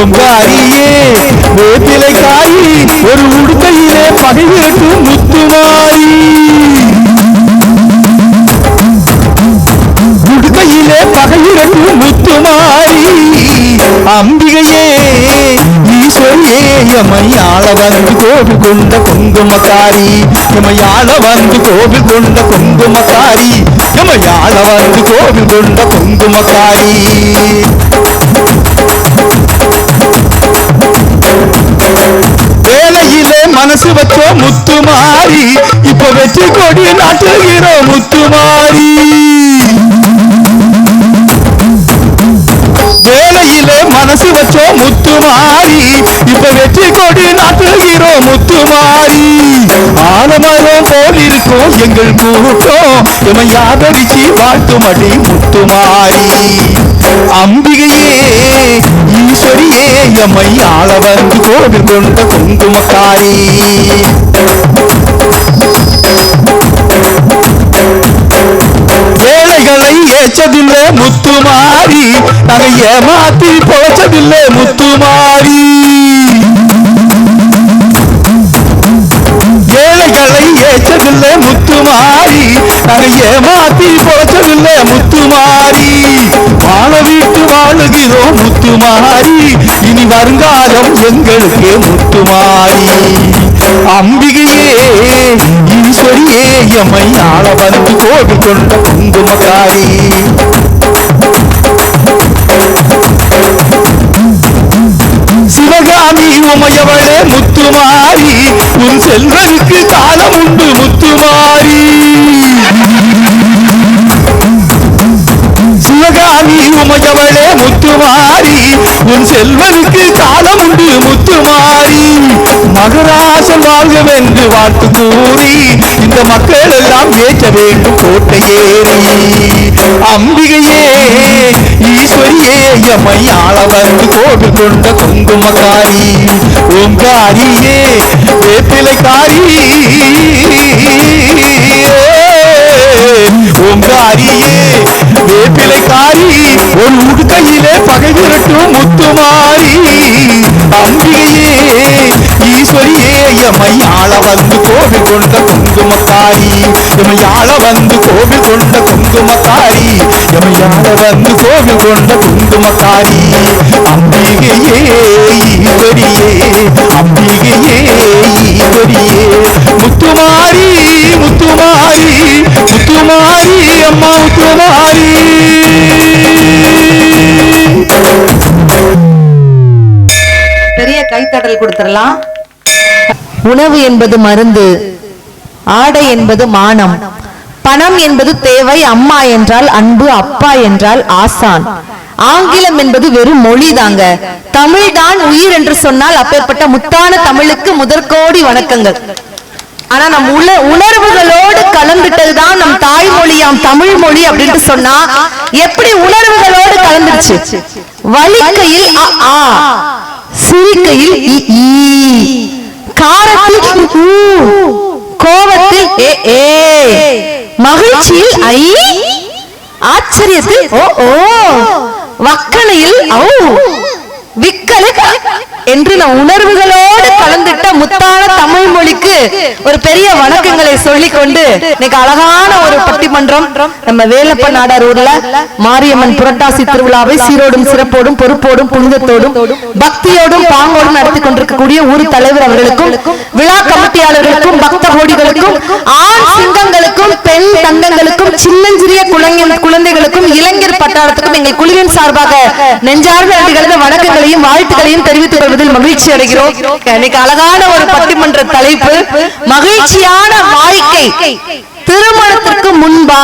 ஓங்காரியே வேப்பிலை காரி ஒரு உடுக்கையிலே பகைவிரட்டு முத்துமாயி. உடுக்கையிலே பகையிரட்டு முத்துமாயி. அம்பிகையே ஈஸ்வரியே எமையாள வந்து கோவில் கொண்ட குங்குமக்காரி. எமையாள வந்து கோவில் கொண்ட குங்குமக்காரி. எமையாள வந்து கோவில் கொண்ட குங்குமக்காரி. முத்துமாரி. இப்ப வெற்றி கொடி நாட்டுகிறோம் முத்துமாரி. வேலையிலே மனசு வச்சோ முத்துமாரி. இப்ப வெற்றி கொடி நாட்டுகிறோம் முத்துமாரி. ஆலமரம் போல் இருக்கும் எங்கள் கூட்டம். எமை ஆதரிச்சு வாழ்த்துமடி முத்துமாரி. அம்பிகையே ஈஸ்வரியே எம்மை ஆள வந்து கோவில் கொண்ட குங்குமக்காரி ஏழைகளை ஏச்சதில்லை முத்துமாரி நாங்க ஏமாத்தி போச்சதில்லை முத்துமாரி ஏழைகளை ஏச்சதில்லை முத்துமாரி நாங்கள் ஏமாத்தி போச்சதில்லை முத்துமாரி வாழ வீட்டு வாழுகிறோம் முத்துமாரி இனி வருங்காலம் எங்களுக்கு முத்துமாரி அம்பிகையே ஈஸ்வரியே எம்மை ஆள வந்து கோவில் கொண்ட குங்குமக்காரி. சிவகாமி உமையவளே முத்துமாரி உன் செல்வனுக்கு காலம் உண்டு முத்துமாரி. சிவகாமி உமையவளே முத்துமாரி உன் செல்வனுக்கு காலம் உண்டு முத்துமாரி. மகராசன் வாழ்கவென்று வாழ்த்து கூறி இந்த மக்கள் எல்லாம் ஏற்ற வேண்டும் கோட்டையேறி அம்பிகையே ஈஸ்வரியே எம்மை ஆள வந்து கோவில் கொண்ட குங்குமக்காரி. ஓங்காரியே வேப்பிலைக்காரி. ஈஸ்வரியே ஆள வந்து கோவில் கொண்ட குங்குமக்காரி எம்மை ஆள வந்து கோவில் கொண்ட குங்குமக்காரி எம்மை ஆள வந்து கோவில் கொண்ட குங்குமக்காரி அம்பிகையே ஈஸ்வரியே அம்பிகையே ஈஸ்வரியே முத்துமாரி முத்துமாரி முத்துமாரி அம்மா முத்துமாரி. பெரிய கைத்தடல் கொடுத்துடலாம். உணவு என்பது மருந்து ஆடை என்பது மானம். பணம் என்பது தேவை அம்மா என்றால் அன்பு அப்பா என்றால் ஆசான். ஆங்கிலம் என்பது வெறும் மொழி தாங்க. தமிழ் தான் உயிர் என்று சொன்னால் அப்பேற்பட்ட முத்தான தமிழுக்கு முதற்கோடி வணக்கங்கள். ஆனா நம் உல உணர்வுகளோடு கலந்துட்டதுதான் நம் தாய்மொழியாம் தமிழ் மொழி அப்படின்ட்டு சொன்னா எப்படி உணர்வுகளோடு கலந்துருச்சு? வலிக்கையில் அ, ஆ. சிரிக்கையில் ஈ. காரத்தில் கோபத்தில் ஏ ஏ. மகிழ்ச்சியில் ஐ. ஆச்சரியத்தில் ஓ ஓ. ஔ. விக்கலு என்று நம் உணர்வுகளோடு கலந்துட்ட முத்தான தமிழ் மொழிக்கு ஒரு பெரிய வணக்கங்களை சொல்லிக் கொண்டு இன்னைக்கு அழகான ஒரு பட்டிமன்றம் நம்ம வேலப்ப நாடார் ஊர்ல மாரியம்மன் புரட்டாசி திருவிழாவை சீரோடும் சிறப்போடும் பொறுப்போடும் புனிதத்தோடும் பக்தியோடும் பாங்கோடும் நடத்தி கொண்டிருக்கக்கூடிய ஊர் தலைவர் அவர்களுக்கும் விழா கமிட்டியாளர்களுக்கும் பக்த கோடிகளுக்கும் ஆண் சிங்கங்களுக்கும் பெண் தங்கங்களுக்கும் சின்னஞ்சிறிய குழந்தைகளுக்கும் இளைஞர் பட்டாளத்துக்கும் எங்கள் குழுவின் சார்பாக நெஞ்சார்ந்த நன்றிகளது வணக்கங்களையும் வாழ்த்துக்களையும் தெரிவித்துக் கொள்வதில் மகிழ்ச்சி அடைகிறோம். இன்னைக்கு அழகான ஒரு பட்டிமன்ற தலைப்பு மகிழ்ச்சியான வாழ்க்கை. திருமணத்திற்கு முன்பா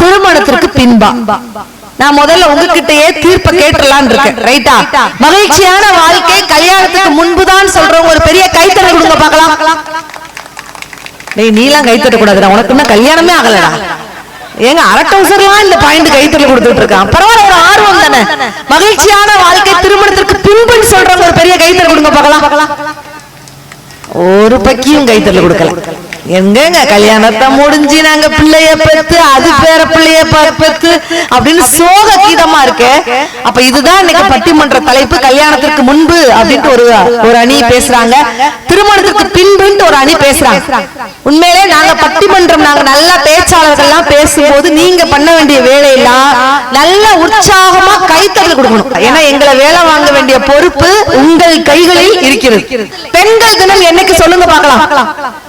திருமணத்திற்கு பின்பா. நான் முதல்ல உங்ககிட்டயே தீர்ப்ப கேட்டுலான் இருக்கேன் ரைட்டா மகிழ்ச்சியான வாழ்க்கை கல்யாணத்துக்கு முன்புதான் சொல்றவங்க ஒரு பெரிய கைத்தறி கொடுங்க பார்க்கலாம். டேய் நீலாம் கைத்தட்ட கூடாதுடா உனக்குன்னா கல்யாணமே ஆகலடா. ஏங்க அரட்டவுசர்லாம் இந்த பாயிண்ட் கைத்தறி கொடுத்துட்டு இருக்கான் பரவாயில்ல ஒரு ஆர்வம் தானே? மகிழ்ச்சியான வாழ்க்கை திருமணத்திற்கு பின்புன்னு சொல்றவங்க ஒரு பெரிய கைத்தறி கொடுங்க பார்க்கலாம். ஒரு பக்கியும் கைத்தல கொடுக்கல. எங்கங்க கல்யாணத்தை முடிஞ்சு நாங்க பிள்ளைய பெத்து அது பேர பிள்ளைய பெத்து அப்படின்னு சோக கீதமா இருக்கு. அப்ப இதுதான் இன்னைக்கு பட்டிமன்ற தலைப்பு கல்யாணத்திற்கு முன்பு அப்படின்ட்டு ஒரு ஒரு அணி பேசுறாங்க. திருமணத்திற்கு பின்புன்ட்டு ஒரு அணி பேசுறாங்க. உண்மையிலே நாங்க பட்டிமன்றம் நாங்க நல்ல பேச்சாளர்கள்லாம் பேசும்போது நீங்க பண்ண வேண்டிய வேலையெல்லாம் நல்ல உற்சாகமா கைத்தறல் கொடுக்கணும். ஏன்னா எங்களை வேலை வாங்க வேண்டிய பொறுப்பு உங்கள் கைகளில் இருக்கிறது. பெண்கள் தினம் என்னைக்கு சொல்லுங்க பார்க்கலாம்.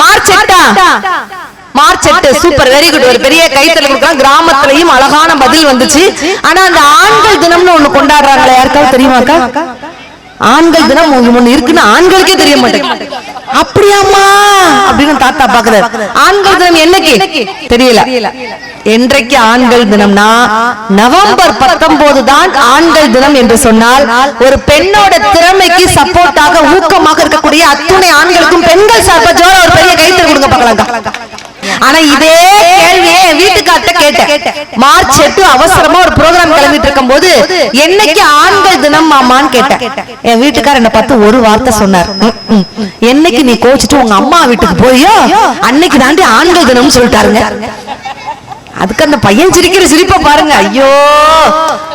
மார்ச் எட்டா? மார்ச் எட்டு. சூப்பர் வெரி குட் ஒரு பெரிய கைத்தறி கொடுக்கலாம். கிராமத்திலையும் அழகான பதில் வந்துச்சு. ஆனா அந்த ஆண்கள் தினம்னு ஒண்ணு கொண்டாடுறாங்களே. யாருக்காவது தெரியுமாக்கா? ஆண்கள் தினம் ஒண்ணு இருக்குன்னு ஆண்களுக்கே தெரிய மாட்டேங்குது. அப்படியாமா அப்படின்னு தாத்தா பாக்குறாரு ஆண்கள் தினம் என்னைக்கு? தெரியல. என்றைக்கு ஆண்கள் தினம்னா நவம்பர் பத்தொன்பது தான் ஆண்கள் தினம் என்று சொன்னால் ஒரு பெண்ணோட திறமைக்கு சப்போர்ட்டாக ஊக்கமாக இருக்கக்கூடிய அத்துணை ஆண்களுக்கும் பெண்கள் சார்பா ஜோர ஒரு பெரிய கைத்தறி கொடுங்க பார்க்கலாம் ஆனா இதே கேள்வியை என் வீட்டுக்கார்ட்ட கேட்டேன். மார்ச் எட்டு அவசரமா ஒரு ப்ரோக்ராம் கிளம்பிட்டு இருக்கும் போது என்னைக்கு ஆண்கள் தினம் மாமான்னு கேட்டேன். என் வீட்டுக்காரர் என்ன பார்த்து ஒரு வார்த்தை சொன்னார். என்னைக்கு நீ கோச்சிட்டு உங்க அம்மா வீட்டுக்கு போறியோ அன்னைக்கு தாண்டி ஆண்கள் தினம்னு சொல்லிட்டாருங்க. அதுக்கு அந்த பையன் சிரிக்கிற சிரிப்பை பாருங்க. ஐயோ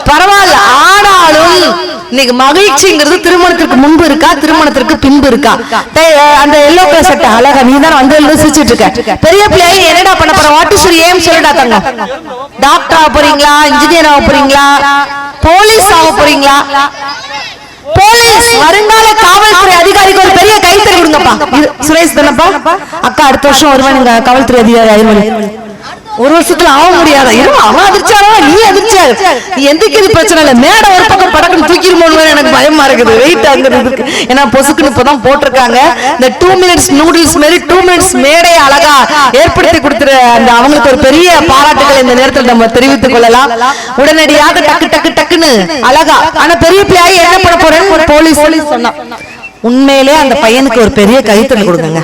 பரவாயில்ல. ஆனாலும் இன்னைக்கு மகிழ்ச்சிங்கிறது திருமணத்திற்கு முன்பு இருக்கா? திருமணத்திற்கு பின்பு இருக்கா? அந்த எல்லோ கலர் சட்டை அழகா நீ தான் வந்து சிரிச்சிட்டு இருக்க. பெரிய பிள்ளையாகி என்னடா பண்ண போற? வாட் இஸ் ஏம் சொல்லுடா தங்க டாக்டர் ஆக போறீங்களா? இன்ஜினியர் ஆக போறீங்களா? போலீஸ் ஆக போறீங்களா? போலீஸ் வருங்கால காவல்துறை அதிகாரிக்கு ஒரு பெரிய கைத்தறி கொடுங்கப்பா. சுரேஷ் தானப்பா? அக்கா அடுத்த வருஷம் வருவான் காவல்துறை அதிகாரி ஆயிடுவாங்க ஒரு வருஷத்துல ஆக முடியாத? இரு அவன் அதிர்ச்சாரோ நீ எந்திரிக்கிறது பிரச்சனை இல்ல. மேடை ஒரு பக்கம் படக்குன்னு தூக்கிருமோன்னு வேற எனக்கு பயமா இருக்குது. வெயிட் ஆகுறதுக்கு ஏன்னா பொசுக்குன்னு இப்பதான் போட்டிருக்காங்க. இந்த டூ மினிட்ஸ் நூடுல்ஸ் மாதிரி டூ மினிட்ஸ் மேடை அழகா ஏற்படுத்தி கொடுத்துற அந்த அவங்களுக்கு ஒரு பெரிய பாராட்டுகள் இந்த நேரத்தில் நம்ம தெரிவித்துக் கொள்ளலாம். உடனடியாக டக்கு டக்கு டக்குன்னு அழகா. ஆனா பெரிய பிள்ளையாகி என்ன பண்ண போறேன்னு போலீஸ் சொன்னான் உண்மையிலே அந்த பையனுக்கு ஒரு பெரிய கைத்தறி கொடுங்க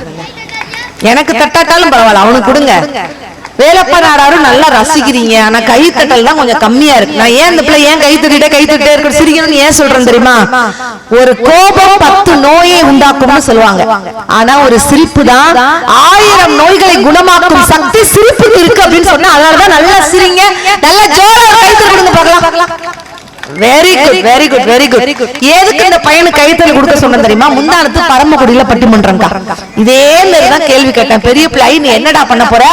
எனக்கு தட்டாட்டாலும் பரவாயில்ல. அவனுக்கு கொடுங்க. வேலப்பா நாடாரும் நல்லா ரசிக்கிறீங்க. ஆனா கைத்தட்டல் தான் கொஞ்சம் கம்மியா இருக்கு. நான் ஏன் இந்த பிள்ளை ஏன் கை தட்டிட்டே கை தட்டிட்டே இருக்கு சிரிக்கணும்னு ஏன் சொல்றேன் தெரியுமா? ஒரு கோபம் பத்து நோயை உண்டாக்கும்னு சொல்லுவாங்க. ஆனா ஒரு சிரிப்பு தான் ஆயிரம் நோய்களை குணமாக்கும் சக்தி சிரிப்புக்கு இருக்கு அப்படின்னு சொன்னா அதனாலதான் நல்லா சிரிங்க. நல்லா ஜோரா கைத்தறி கொடுங்க பார்க்கலாம். Very good very good very good எதுக்கு இந்த பையனுக்கு கைத்தறி கொடுக்க சொன்னேன் தெரியுமா? முந்தானத்து பரமக்குடியில பட்டிமன்றம்க்கா இதே மாதிரி தான் கேள்வி கேட்டேன். பெரிய பிள்ளை நீ என்னடா பண்ண போற?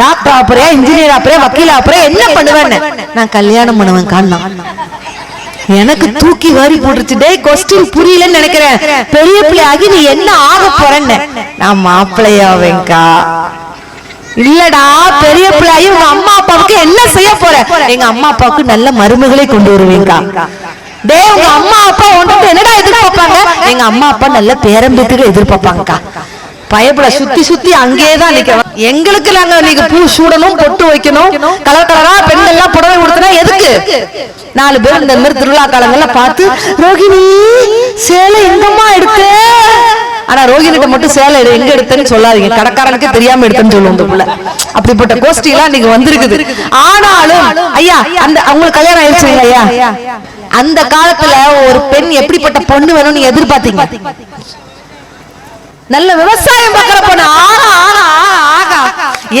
டாக்டர் ஆக போறியா? இன்ஜினியர் ஆக போறியா? வக்கீல் ஆக போறியா? என்ன பண்ணுவேன்னு? நான் கல்யாணம் பண்ணுவேன் காணா எனக்கு தூக்கி வாரி போட்டுருச்சு. டேய் கொஸ்டின் புரியலன்னு நினைக்கிறேன். பெரிய பிள்ளையாகி நீ என்ன ஆக போறேன்னு? நான் மாப்பிள்ளையாவேங்கா இல்லடா பெரிய பிள்ளையும் உங்க அம்மா அப்பாவுக்கு என்ன போற எங்க அம்மா அப்பாவுக்கு நல்ல மருமகளை கொண்டு வருவீங்க. உங்க அம்மா அப்பா உன்கிட்ட என்னடா எதிர்பார்ப்பாங்க? எங்க அம்மா அப்பா நல்ல பேரம்பேத்துக்கு எதிர்பார்ப்பாங்கக்கா. பயப்பட சுத்தி சுத்தி அங்கேயே தான் நிக்கிறோம் எங்களுக்கு நாங்க நீங்க பூ சூடணும் பொட்டு வைக்கணும். கலர் கலரா பெண்கள் எல்லாம் புடவை கொடுத்தனா எதுக்கு? நாலு பேர் இந்த மாதிரி திருவிழா காலங்கள்ல பார்த்து ரோகிணி சேலை எங்கம்மா எடுத்த? ஆனா ரோஹினிட்ட மட்டும் சேலை எங்க எடுத்தேன்னு சொல்லாதீங்க. கடக்காரனுக்கு தெரியாம எடுத்தேன்னு சொல்லுவோம் இந்த புள்ள. அப்படிப்பட்ட கோஷ்டி எல்லாம் நீங்க வந்திருக்குது. ஆனாலும் ஐயா அந்த அவங்களுக்கு கல்யாணம் ஆயிடுச்சுங்க ஐயா. அந்த காலத்துல ஒரு பெண் எப்படிப்பட்ட பொண்ணு வேணும்னு நீங்க எதிர்பார்த்தீங்க? நல்ல விவசாயம் பார்க்கிற பொண்ணு. ஆனா ஆனா ஆஹா.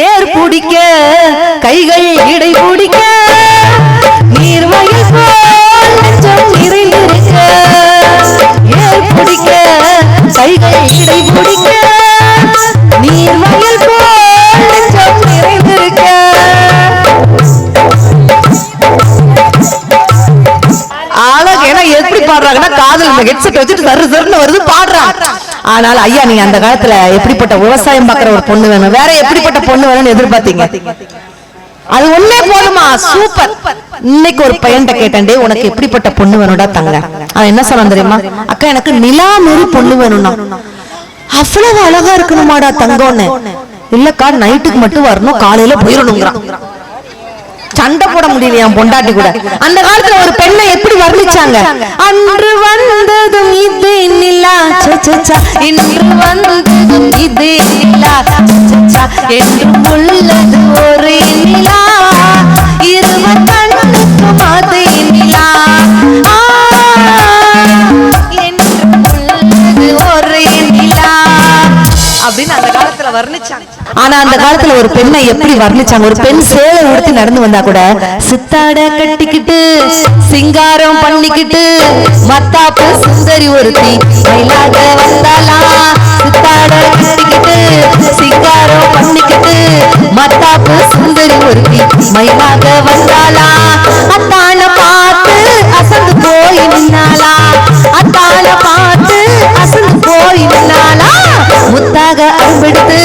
ஏர் பிடிக்க கைகள் இடை பிடிக்க. கைகள் இடை பிடிக்க நீர்வயல் போல் நிறைந்திருக்க. அழகு ஏன்னா எப்படி பாடுறாங்கன்னா காதல் ஹெட்செட் வச்சுட்டு சரு சருன்னு வருது பாடுறாங்க ஆனால் ஐயா நீங்க அந்த காலத்துல எப்படிப்பட்ட விவசாயம் பாக்குற ஒரு பொண்ணு வேணும். வேற எப்படிப்பட்ட பொண்ணு வேணும்னு எதிர்பார்த்தீங்க? அது ஒண்ணே போதுமா? சூப்பர். இன்னைக்கு ஒரு பையன்கிட்ட கேட்டேன் உனக்கு எப்படிப்பட்ட பொண்ணு வேணும்டா தங்க? அவன் என்ன சொன்னான் தெரியுமா? அக்கா எனக்கு நிலா மாரி பொண்ணு வேணும்னா. அவ்வளவு அழகா இருக்கணுமாடா தங்கம்னு. இல்லக்கா நைட்டுக்கு மட்டும் வரணும் காலையில போயிடணுங்கிறான் சண்டை போட முடியல என் பொண்டாட்டி கூட. அந்த காலத்துல ஒரு பெண்ணை எப்படி வர்ணிச்சாங்க? அன்று வந்ததும் இது நிலா. இன்று வந்ததும் இது நிலா. என்றும் உள்ளது ஒரு நிலா. இருவர் கண்ணுக்கும் அது நிலா. அப்படின்னு அந்த காலத்துல ஆனா அந்த காலத்துல ஒரு பெண்ணை எப்படி வர்ணிச்சாங்க? ஒரு பெண் சேலை உடுத்தி நடந்து வந்தா கூட சித்தாட கட்டிக்கிட்டு சிங்காரம் பண்ணிக்கிட்டு மத்தாப்பு சுந்தரி ஒருத்தி மயிலாக வந்தாளா? சித்தாட கட்டிக்கிட்டு சிங்காரம் பண்ணிக்கிட்டு மத்தாப்பு சுந்தரி ஒருத்தி மயிலாக வந்தாளா? அத்தான பார்த்து அசந்து போய் நின்னாளா? அத்தான பார்த்து அசந்து போய் நின்னாளா முத்தாக அன்பெடுத்து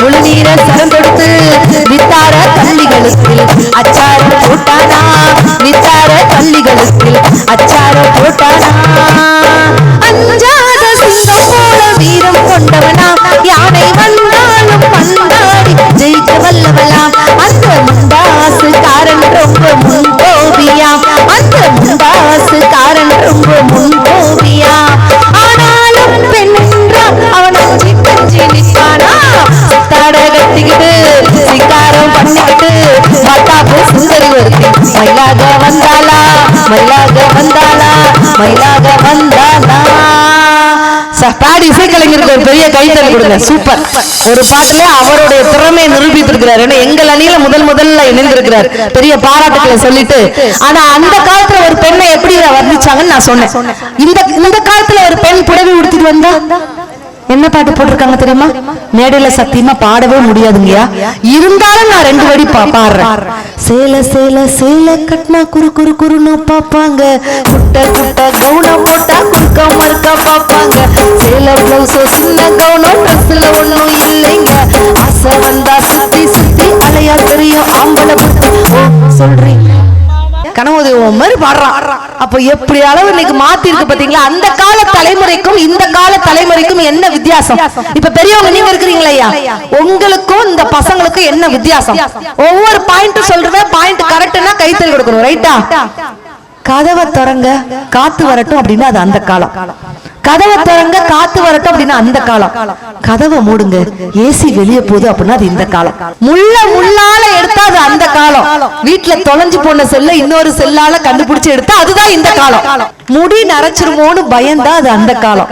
முழுநீர சரந்தெடுத்து வித்தார தள்ளிகளுக்கு அச்சார போட்டானா? வித்தார தள்ளிகளுக்கு அச்சார போட்டானா? மயிலாக வந்தானா? பாடி இசைக்கலைஞருக்கு ஒரு பெரிய கைத்தறி கொடுங்க. சூப்பர். ஒரு பாட்டுல அவருடைய திறமையை நிரூபித்திருக்கிறார். ஏன்னா எங்கள் அணியில முதல் முதல்ல இணைந்திருக்கிறார். பெரிய பாராட்டுக்களை சொல்லிட்டு. ஆனா அந்த காலத்துல ஒரு பெண்ணை எப்படி வர்ணிச்சாங்கன்னு நான் சொன்னேன். இந்த இந்த காலத்துல ஒரு பெண் புடவை உடுத்திட்டு வந்தா? என்ன பாட்டு போட்டிருக்காங்க தெரியுமா? மேடையில சத்தியமா பாடவே முடியாதுங்கயா இருந்தாலும் நான் ரெண்டு வடி பா- பாடுறேன். சேல சேல சேல கட்டினா குறு குறு குறுன்னு பாப்பாங்க குட்ட குட்ட கவுனம் போட்டா குறுக்க மறுக்க பாப்பாங்க சேல பிளவுஸோ சின்ன கவுனம் ட்ரெஸ்ல ஒண்ணும் இல்லைங்க. ஆசை வந்தா சுத்தி சுத்தி அலையா தெரியும் ஆம்பளை புத்தி ஓ சொல்றீங்க. மாதிரி பாடுறான். அப்ப எப்படி அளவு இன்னைக்கு மாத்தி இருக்கு பாத்தீங்களா? அந்த கால தலைமுறைக்கும் இந்த கால தலைமுறைக்கும் என்ன வித்தியாசம்? இப்ப பெரியவங்க நீங்க இருக்கிறீங்களா உங்களுக்கும் இந்த பசங்களுக்கும் என்ன வித்தியாசம்? ஒவ்வொரு பாயிண்ட் சொல்றேன் பாயிண்ட் கரெக்ட்னா கைத்தறி கொடுக்கணும் ரைட்டா கதவை திறங்க காத்து வரட்டும் அப்படின்னா அது அந்த காலம். கதவை திறங்க காத்து வரட்டும் அப்படின்னா அந்த காலம். கதவை மூடுங்க. ஏசி வெளியே போகுது அப்படின்னா அது இந்த காலம். முள்ள முள்ளால எடுத்தா அது அந்த காலம். வீட்டுல தொலைஞ்சு போன செல்ல இன்னொரு செல்லால கண்டுபிடிச்சு எடுத்தா அதுதான் இந்த காலம். முடி நரைச்சிருமோன்னு பயந்தா அது அந்த காலம்.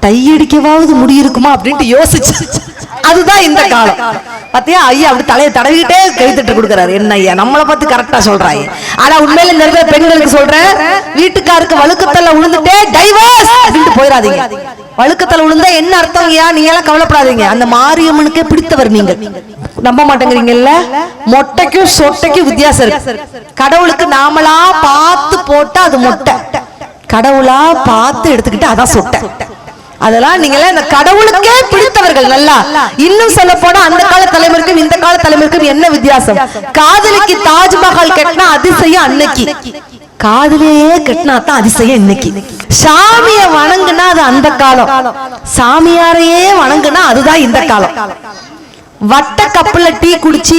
டை அடிக்கவாவது முடி இருக்குமா அப்படின்ட்டு யோசிச்சு. அதுதான் இந்த காலம். பாத்தியா? ஐயா அப்படி தலையை தடவிக்கிட்டே கைத்தட்டு கொடுக்குறாரு. என்ன ஐயா? நம்மளை பார்த்து கரெக்டா சொல்றாங்க ஆனா உண்மையில நிறைய பெண்களுக்கு சொல்றேன் வீட்டுக்காருக்கு வழுக்கத்தில் விழுந்துட்டே டைவர்ஸ் அப்படின்ட்டு போயிடாதீங்க வழுக்கத்தல விழுந்தா என்ன அர்த்தம் ஐயா? நீங்க எல்லாம் கவலைப்படாதீங்க. அந்த மாரியம்மனுக்கே பிடித்தவர் நீங்கள். நம்ப மாட்டேங்கிறீங்கல்ல? மொட்டைக்கும் சொட்டைக்கும் வித்தியாசம் இருக்கு. கடவுளுக்கு நாமளா பார்த்து போட்டா அது மொட்டை. கடவுளா பார்த்து எடுத்துக்கிட்டு அதான் சொட்டை. அதெல்லாம் நீங்க இந்த கடவுளுக்கே பிடித்தவர்கள் நல்லா. இன்னும் சொல்ல போனா அந்த கால தலைமுறைக்கும் இந்த கால தலைமுறைக்கும் என்ன வித்தியாசம்? காதலிக்கு தாஜ்மஹால் கட்டினா அதிசயம் அன்னைக்கு. காதலியே கட்டினா தான் அதிசயம் இன்னைக்கு. சாமிய வணங்குனா அது அந்த காலம். சாமியாரையே வணங்குனா அதுதான் இந்த காலம். வட்ட கப்புல டீ குடிச்சு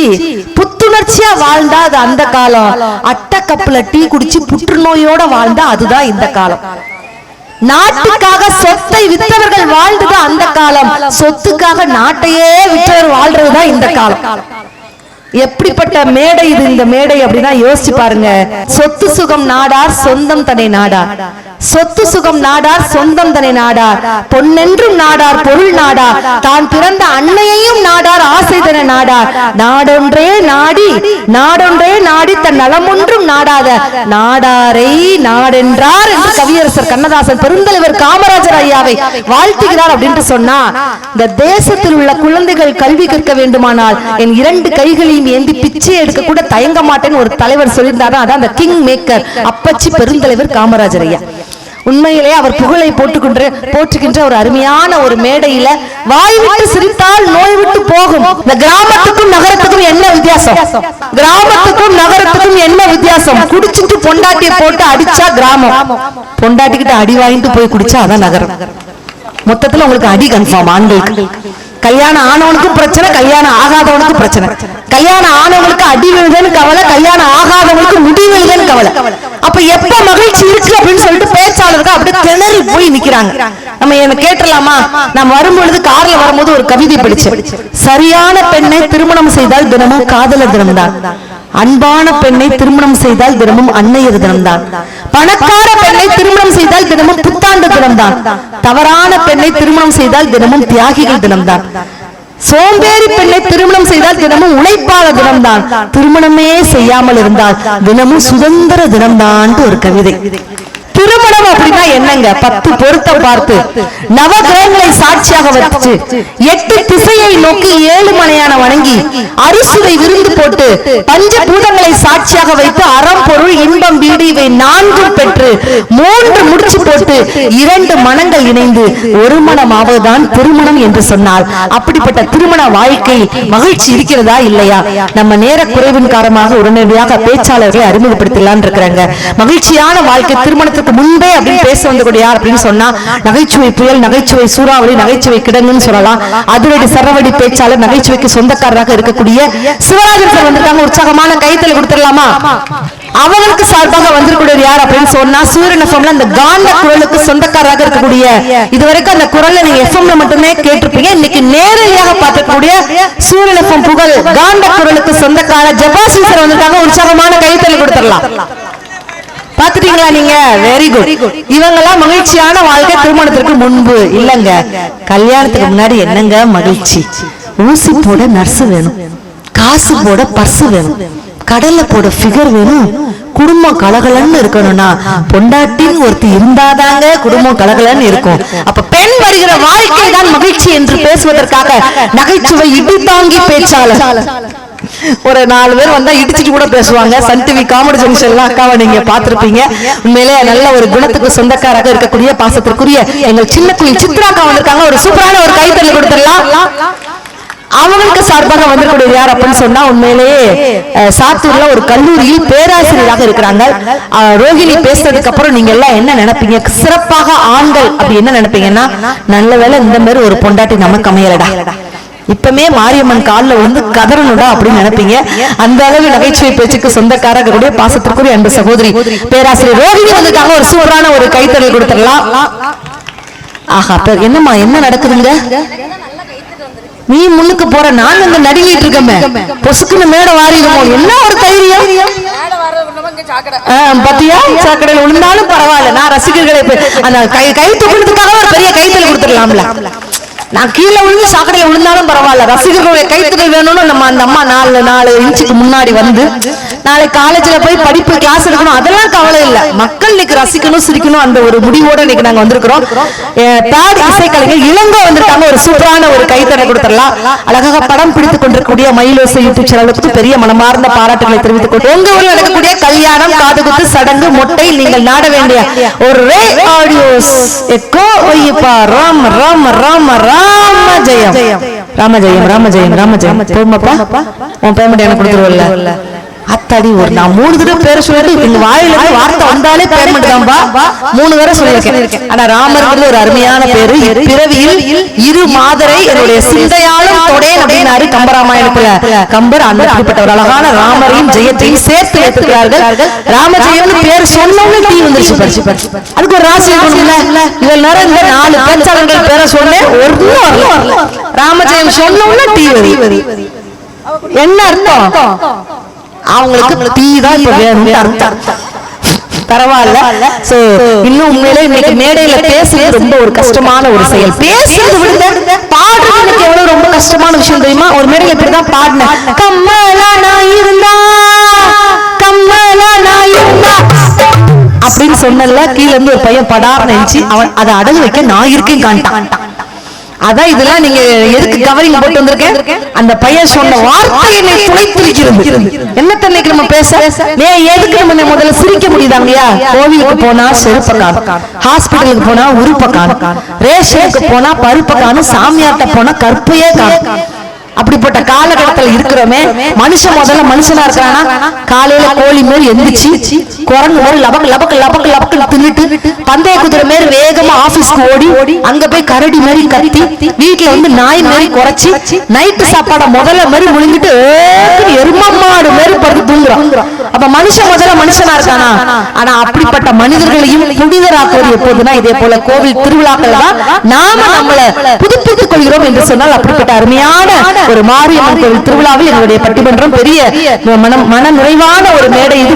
புத்துணர்ச்சியா வாழ்ந்தா அது அந்த காலம். அட்ட கப்புல டீ குடிச்சு புற்றுநோயோட வாழ்ந்தா அதுதான் இந்த காலம். நாட்டுக்காக சொத்தை வித்தவர்கள் வாழ்ந்தது அந்த காலம். சொத்துக்காக நாட்டையே விற்றவர் வாழ்றதுதான் இந்த காலம். எப்படிப்பட்ட மேடை இது இந்த மேடை அப்படின்னா யோசிச்சு பாருங்க. சொத்து சுகம் நாடார் சொந்தம் தன்னை நாடார். சொத்து சுகம் நாடார் சொந்தம் தனை நாடார். பொன்னென்றும் நாடார் பொருள் நாடார். தான் பிறந்த அன்னையையும் நாடார் ஆசை தன நாடார். நாடொன்றே நாடி நாடொன்றே நாடி தன் நலமொன்றும் நாடாத நாடாரை நாடென்றார் என்று கவியரசர் கண்ணதாசன் பெருந்தலைவர் காமராஜர் ஐயாவை வாழ்த்துகிறார் அப்படின்ட்டு சொன்னா இந்த தேசத்தில் உள்ள குழந்தைகள் கல்வி கற்க வேண்டுமானால் என் இரண்டு கைகளையும் ஏந்தி பிச்சை எடுக்க கூட தயங்க மாட்டேன்னு ஒரு தலைவர் சொல்லியிருந்தாரா. அதான் அந்த கிங் மேக்கர் அப்பச்சி பெருந்தலைவர் காமராஜர் ஐயா. உண்மையிலே அவர் புகழை போட்டுக்கின்ற போற்றுகின்ற ஒரு அருமையான ஒரு மேடையில வாய் விட்டு சிரித்தால் நோய் விட்டு போகும். இந்த கிராமத்துக்கும் நகரத்துக்கும் என்ன வித்தியாசம்? கிராமத்துக்கும் நகரத்துக்கும் என்ன வித்தியாசம்? குடிச்சிட்டு பொண்டாட்டியை போட்டு அடிச்சா கிராமம். பொண்டாட்டிக்கிட்ட அடி வாங்கிட்டு போய் குடிச்சா அதான் நகரம். மொத்தத்துல உங்களுக்கு அடி கன்ஃபார்ம் ஆண்களுக்கு. கல்யாணம் ஆனவனுக்கு பிரச்சனை கல்யாணம் ஆகாதவனுக்கு பிரச்சனை. கல்யாணம் ஆனவனுக்கு அடி விழுதுன்னு கவலை கல்யாணம் ஆகாதவனுக்கு முடி விழுதுன்னு கவலை. அப்ப எப்ப மகிழ்ச்சி இருக்கு அப்படின்னு சொல்லிட்டு பேச்சாளர்கள் அப்படியே திணறி போய் நிக்கிறாங்க. நம்ம என்ன கேட்டலாமா? நான் வரும்பொழுது கார்ல வரும்போது ஒரு கவிதை படிச்சு சரியான பெண்ணை திருமணம் செய்தால் தினமும் காதலர் தினம்தான். அன்பான பெண்ணை திருமணம் செய்தால் தினமும் அன்னையர் தினம்தான். பணக்கார பெண்ணை திருமணம் செய்தால் தினமும் புத்தாண்டு தினம்தான். தவறான பெண்ணை திருமணம் செய்தால் தினமும் தியாகிகள் தினம்தான். சோம்பேறி பெண்ணை திருமணம் செய்தால் தினமும் உழைப்பாத தினம்தான். திருமணமே செய்யாமல் இருந்தால் தினமும் சுதந்திர தினம்தான் ஒரு கவிதை. திருமணம் அப்படின்னா என்னங்க? பத்து பொருத்தம் பார்த்து. நவகிரகங்களை சாட்சியாக வச்சு எட்டு திசையை நோக்கி ஏழு மலையான வணங்கி அரிசுவை விருந்து போட்டு பஞ்ச பூதங்களை சாட்சியாக வைத்து அறம் பொருள் இன்பம் வீடு இவை நான்கும் பெற்று மூன்று முடிச்சு போட்டு இரண்டு மனங்கள் இணைந்து ஒரு மனமாவதுதான் திருமணம் என்று சொன்னால். அப்படிப்பட்ட திருமண வாழ்க்கை மகிழ்ச்சி இருக்கிறதா இல்லையா? நம்ம நேர குறைவின் காரணமாக உடனடியாக பேச்சாளர்களை அறிமுகப்படுத்தலாம் இருக்கிறாங்க. மகிழ்ச்சியான வாழ்க்கை திருமணத்துக்கு முன்பே அப்படின்னு பேச வந்து யார் அப்படின்னு சொன்னா நகைச்சுவை புயல் நகைச்சுவை சூறாவளி நகைச்சுவை கிடங்குன்னு சொல்லலாம். அதிரடி சரவடி பேச்சாளர் நகைச்சுவைக்கு சொந்தக்காரராக இருக்கக்கூடிய சிவராஜன் சார் வந்திருக்காங்க. உற்சாகமான கைத்தல் கொடுத்துடலாமா? அவங்களுக்கு சார்பாக வந்திருக்கூடிய யார் அப்படின்னு சொன்னா சூரியன் எஃப்எம்ல அந்த காந்த குரலுக்கு சொந்தக்காரராக இருக்கக்கூடிய இதுவரைக்கும் அந்த குரலை நீங்க எஃப்எம்ல மட்டுமே கேட்டிருப்பீங்க. இன்னைக்கு நேரடியாக பார்க்கக்கூடிய சூரியன் எஃப்எம் புகழ் காந்த குரலுக்கு சொந்தக்கார ஜபாசி சார் வந்திருக்காங்க. உற்சாகமான கைத்தல் கொடுத்துடலாம். பாத்துட்டீங்களா நீங்க? வெரி குட் இவங்கெல்லாம் மகிழ்ச்சியான வாழ்க்கை திருமணத்திற்கு முன்பு. இல்லங்க. கல்யாணத்துக்கு முன்னாடி என்னங்க மகிழ்ச்சி? ஊசி போட நர்ஸ் வேணும். காசு போட பர்ஸ் வேணும். கடல்ல போட ஃபிகர் வேணும். குடும்பம் கலகலன்னு இருக்கணும்னா பொண்டாட்டின்னு ஒருத்தி இருந்தாதாங்க குடும்பம் கலகலன்னு இருக்கும். அப்ப பெண் வருகிற வாழ்க்கை தான் மகிழ்ச்சி என்று பேசுவதற்காக நகைச்சுவை இடி தாங்கி பேச்சாளர். ஒரு நாலு பேர் வந்தா இடிச்சிட்டு கூட பேசுவாங்க. சன் டிவி காமெடி ஜங்ஷன்ல அக்காவை நீங்க பாத்திருப்பீங்க உண்மையிலே நல்ல ஒரு குணத்துக்கு சொந்தக்காராக இருக்கக்கூடிய பாசத்திற்குரிய எங்கள் சின்ன குயில் சித்ரா அக்கா வந்திருக்காங்க. ஒரு சூப்பரான ஒரு கைத்தறி கொடுத்துடலாம். அவங்களுக்கு சார்பாக வந்திருக்கூடிய யார் அப்படின்னு சொன்னா உண்மையிலேயே சாத்தூர்ல ஒரு கல்லூரியில் பேராசிரியராக இருக்கிறாங்க. ரோஹிணி பேசுறதுக்கு அப்புறம் நீங்க எல்லாம் என்ன நினைப்பீங்க? சிறப்பாக ஆண்கள் அப்படி என்ன நினைப்பீங்கன்னா நல்ல வேலை இந்த மாதிரி ஒரு பொண்டாட்டி நமக்கு அமையலடா. இப்பமே மாரியம்மன் கால்ல வந்து கதறணுடா அப்படின்னு நினைப்பீங்க. அந்த அளவு நகைச்சுவை பேச்சுக்கு சொந்தக்காரர்களுடைய பாசத்திற்குரிய அன்பு சகோதரி பேராசிரியர் ரோஹிணி வந்திருக்காங்க ஒரு சூப்பரான ஒரு கைத்தறல் கொடுத்துடலாம். ஆஹா அப்ப என்னம்மா என்ன நடக்குதுங்க? நீ முன்னுக்கு போற நாங்க இங்க நடுங்கிட்டு இருக்கமே பொசுக்குன்னு மேட வாரிடுவோம் என்ன ஒரு தைரியம்? பத்தியா? சாக்கடையில் விழுந்தாலும் பரவாயில்ல. நான் ரசிகர்களை அந்த கை கை தூக்குறதுக்காக ஒரு பெரிய கைத்தல் கொடுத்துடலாம்ல. நான் கீழே விழுந்து சாக்கடையில விழுந்தாலும் பரவாயில்ல. ரசிகர்களுடைய கைத்தல் வேணும்னு நம்ம அந்த அம்மா நாலு நாலு இன்ச்சுக்கு முன்னாடி வந்து நாளை காலேஜ்ல போய் படிப்பு கிளாஸ் எடுக்கணும். அதெல்லாம் கவலை இல்ல. மக்கள் இன்னைக்கு ரசிக்கணும் சிரிக்கணும் அந்த ஒரு முடிவோட இன்னைக்கு நாங்க வந்திருக்கிறோம். தேர்ட் இசைக்கலைஞர் இளங்கோ வந்திருக்காங்க. ஒரு சூப்பரான ஒரு கைத்தடை கொடுத்துடலாம். அழகாக படம் பிடித்துக் கொண்டிருக்கக்கூடிய மயிலோசை யூடியூப் சேனலுக்கு பெரிய மனமார்ந்த பாராட்டுகளை தெரிவித்துக் கொண்டு உங்க ஊரில் நடக்கக்கூடிய கல்யாணம் காதுகுத்து சடங்கு மொட்டை நீங்கள் நாட வேண்டிய ஒரு ரே ஆடியோஸ் எக்கோ ஒய்யப்பா ராம் ராம் ராம் ராம ஜெயம் ராமஜெயம் ராம ஜெயம். போமாப்பா உன் பேமெண்ட் எனக்கு கொடுத்துருவல்ல? அத்தாடி ஒரு நான் மூணு தடவை பேரை சொல்லிட்டு எங்க வாயில வார்த்தை வந்தாலே பேமெண்ட் தான்பா மூணு தடவை சொல்லியிருக்கேன். ஆனா ராமர்ங்கிறது ஒரு அருமையான பேரு. இப்பிறவியில் இரு மாதரை என்னுடைய சிந்தையாலும் தொடேன் அப்படின்னாரு கம்பராமாயணத்துல. கம்பர் அந்த அப்படிப்பட்ட ஒரு அழகான ராமரையும் ஜெயத்தையும் சேர்த்து வைத்திருக்கிறார்கள். ராமஜெயம்னு பேர் சொன்னவங்க டீ வந்துருச்சு பரிசு பரிசு அதுக்கு ஒரு ராசி இருக்கணும்ல? இவ்வளவு நேரம் இந்த நாலு பேச்சாளர்கள் பேரை சொன்னேன் வரல. ராமஜெயம் சொன்னவங்க டீ வருது. என்ன அர்த்தம்? அவங்களுக்கு டீ தான் இப்ப வேணும்னு அர்த்தம். பரவாயில்ல. சோ இன்னும் உண்மையிலே இன்னைக்கு மேடையில பேசுறது ரொம்ப ஒரு கஷ்டமான ஒரு செயல். பேசுறது விடுங்க. பாடுறது எனக்கு எவ்வளவு ரொம்ப கஷ்டமான விஷயம் தெரியுமா? ஒரு மேடையில இப்படிதான் பாடினேன் கம்மலா நான் இருந்தா கம்மலா நான் இருந்தா அப்படின்னு சொன்னல கீழ இருந்து ஒரு பையன் படார் நினைச்சு அவன் அதை அடகு வைக்க நான் இருக்கேன் காண்டான் அதான் இதெல்லாம் நீங்க எதுக்கு கவரிங் போட்டு வந்திருக்கேன்? அந்த பையன் சொன்ன வார்த்தை என்னை துளைத்திருக்கிறது என்ன தன்னைக்கு நம்ம பேச? நீ எதுக்கு நம்ம முதல்ல சிரிக்க முடியுதாங்கய்யா கோவிலுக்கு போனா செருப்ப காணும். ஹாஸ்பிட்டலுக்கு போனா உருப்ப காணும். ரேஷனுக்கு போனா பருப்ப காணும். சாமியார்ட்ட போனா கற்பையே காணும். அப்படிப்பட்ட காலகட்டத்துல இருக்கிறோமே மனுஷன் முதல்ல மனுஷனா இருக்கானா காலையில கோழி மாதிரி எந்திரிச்சு குரங்கு மாதிரி லபக்கு லபக்கு லபக்கு லபக்கு தின்னுட்டு பந்தய குதிரை மாதிரி வேகமா ஆபீஸ்க்கு ஓடி அங்க போய் கரடி மாதிரி கத்தி வீட்டுல வந்து நாய் மாதிரி குறைச்சி நைட்டு சாப்பாட முதல்ல மாதிரி விழுந்துட்டு எருமமாடு எரும மாடு மாதிரி படுத்து தூங்குறோம் அப்ப மனுஷன் முதல்ல மனுஷனா இருக்கானா? ஆனா அப்படிப்பட்ட மனிதர்களையும் புனிதராக்குவது எப்போதுனா இதே போல கோவில் திருவிழாக்கள் தான் நாம நம்மளை புதுப்பித்துக் கொள்கிறோம் என்று சொன்னால் அப்படிப்பட்ட அருமையான ஒரு மாரியம்மன் கோவில் திருவிழாவில் எங்களுடைய பட்டிமன்றம் பெரிய மனம் மன நிறைவான ஒரு மேடை இது